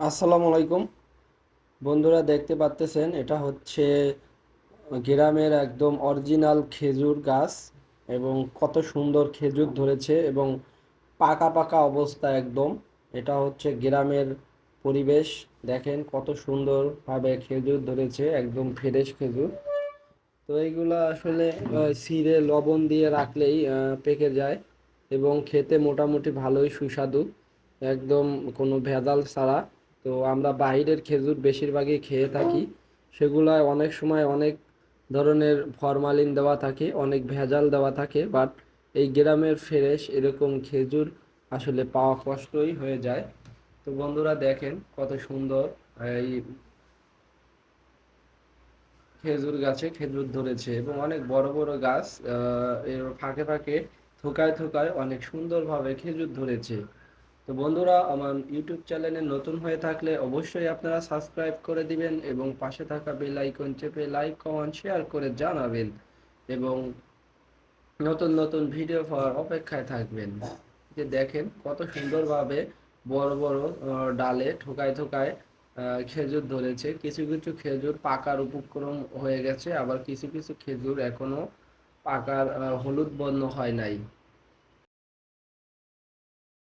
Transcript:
আসসালামু আলাইকুম। বন্ধুরা দেখতে পাচ্তেছেন, এটা হচ্ছে গ্রামের একদম অরিজিনাল খেজুর গাছ এবং কত সুন্দর খেজুর ধরেছে এবং পাকা পাকা অবস্থা একদম। এটা হচ্ছে গ্রামের পরিবেশ, দেখেন কত সুন্দরভাবে খেজুর ধরেছে, একদম ফ্রেশ খেজুর। তো এইগুলা আসলে ছিঁড়ে লবণ দিয়ে রাখলেই পেকে যায় এবং খেতে মোটামুটি ভালোই সুস্বাদু, একদম কোনো ভেজাল ছাড়া। তো আমরা বাইরের খেজুর বেশিরভাগই খেয়ে থাকি। সেগুলায় অনেক সময় অনেক ধরনের ফরমালিন দেওয়া থাকে, অনেক ভেজাল দেওয়া থাকে বাট এই গ্রামের ফ্রেশ এরকম খেজুর আসলে পাওয়া কষ্টই হয়ে যায়। তো বন্ধুরা দেখেন কত সুন্দর এই খেজুর গাছে খেজুর ধরেছে এবং অনেক বড় বড় গাছ এর ফাঁকে ফাঁকে থোকায় থোকায় অনেক সুন্দরভাবে খেজুর ধরেছে। তো বন্ধুরা, আমার ইউটিউব চ্যানেলে নতুন হয়ে থাকলে অবশ্যই আপনারা সাবস্ক্রাইব করে দিবেন এবং পাশে থাকা বেল আইকন চেপে লাইক, কমেন্ট, শেয়ার করে জানাবেন এবং নতুন নতুন ভিডিও পাওয়ার অপেক্ষায় থাকবেন। যে দেখেন কত সুন্দরভাবে বড় বড় ডালে ঠোকায় ঠোকায় খেজুর ধরেছে। কিছু কিছু খেজুর পাকার উপক্রম হয়ে গেছে, আবার কিছু কিছু খেজুর এখনও পাকার হলুদ বর্ণ হয় নাই।